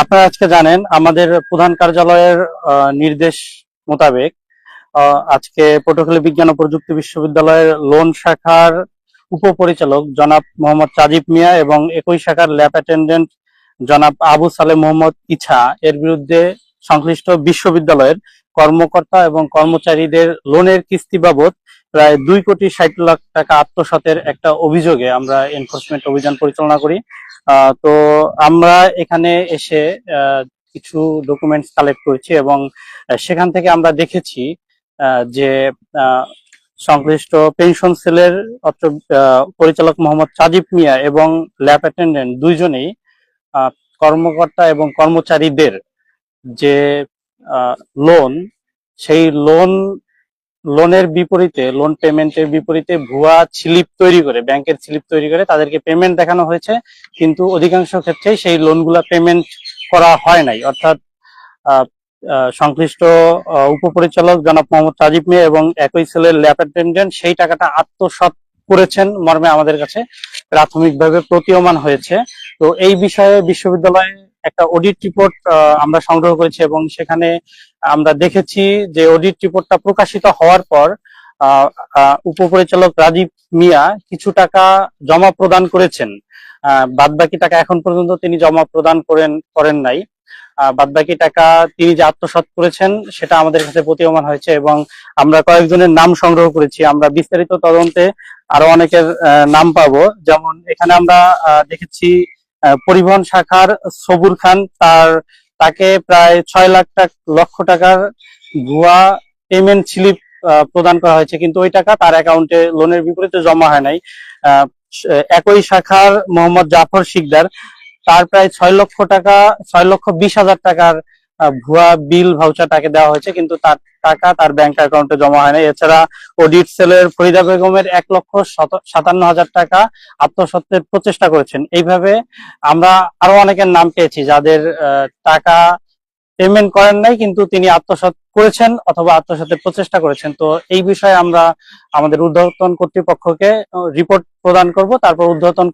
আপনারা আজকে জানেন, আমাদের প্রধান কার্যালয়ের নির্দেশ মোতাবেক আজকে পটুয়াখালী বিজ্ঞান ও প্রযুক্তি বিশ্ববিদ্যালয়ের লোন শাখার উপপরিচালক জনাব মোহাম্মদ চাজিব মিয়া এবং একই শাখার ল্যাব অ্যাটেন্ডেন্ট জনাব আবু সালে মোহাম্মদ ইছা, এর বিরুদ্ধে সংশ্লিষ্ট বিশ্ববিদ্যালয়ের কর্মকর্তা এবং কর্মচারীদের লোনের কিস্তি বাবদ প্রায় দুই কোটি ষাট লাখ টাকা আত্মসাতের একটা অভিযোগে আমরা এনফোর্সমেন্ট অভিযান পরিচালনা করি। তো আমরা এখানে এসে কিছু ডকুমেন্টস কালেক্ট করেছি এবং সেখান থেকে আমরা দেখেছি যে সংশ্লিষ্ট পেনশন সেলের অত্র পরিচালক মোহাম্মদ সাজিব মিয়া এবং ল্যাব অ্যাটেন্ডেন্ট দুইজনেই কর্মকর্তা এবং কর্মচারীদের যে লোন সেই লোন লোনের বিপরীতে লোন পেমেন্টের বিপরীতে ভুয়া স্লিপ তৈরি করে, ব্যাংকের স্লিপ তৈরি করে তাদেরকে পেমেন্ট দেখানো হয়েছে। কিন্তু অধিকাংশ ক্ষেত্রেই সেই লোনগুলা পেমেন্ট করা হয় নাই। অর্থাৎ সংশ্লিষ্ট উপপরিচালক জনাব মোহাম্মদ তাজিব মিয়া এবং একই সেলের ল্যাব অ্যাটেন্ডেন্ট সেই টাকাটা আত্মসাৎ করেছেন মর্মে আমাদের কাছে প্রাথমিকভাবে প্রতীয়মান হয়েছে। তো এই বিষয়ে বিশ্ববিদ্যালয়ে একটা অডিট রিপোর্ট আমরা সংগ্রহ করেছি এবং সেখানে আমরা দেখেছি যে অডিট রিপোর্টটা প্রকাশিত হওয়ার পর উপপরিচালক রাজীব মিয়া কিছু টাকা জমা প্রদান করেছেন। বাদ বাকি টাকা এখন পর্যন্ত তিনি জমা প্রদান করেন করেন নাই। বাদ বাকি টাকা তিনি যে আত্মসাৎ করেছেন, সেটা আমাদের কাছে প্রতীয়মান হয়েছে এবং আমরা কয়েকজনের নাম সংগ্রহ করেছি। আমরা বিস্তারিত তদন্তে আরও অনেকের নাম পাবো। যেমন এখানে আমরা দেখেছি পরিবহন শাখার সবুর খান, তার, তাকে প্রায় ছয় লাখ লক্ষ টাকার ভুয়া পেমেন্ট স্লিপ প্রদান করা হয়েছে। কিন্তু ওই টাকা তার অ্যাকাউন্টে লোনের বিপরীতে জমা হয় নাই। একই শাখার মোহাম্মদ জাফর শিকদার, তার প্রায় ছয় লক্ষ টাকা, ছয় লক্ষ বিশ হাজার টাকার ভুয়া বিল ভাউচার তাকে দেওয়া হয়েছে, কিন্তু তার টাকা তার ব্যাংক অ্যাকাউন্টে জমা হয় না এছাড়া অডিট সেলের ফরিদা বেগমের এক লক্ষ সাতান্ন হাজার টাকা আত্মসত্ত্বের প্রচেষ্টা করেছেন। এইভাবে আমরা আরও অনেকের নাম পেয়েছি যাদের টাকা পেমেন্ট করেন নাই, কিন্তু তিনি আত্মসাৎ করেছেন অথবা আত্মসাতের প্রচেষ্টা করেছেন। তো এই বিষয়ে আমরা আমাদের ঊর্ধ্বতন কর্তৃপক্ষকে রিপোর্ট প্রদান করব, তারপর ঊর্ধ্বতন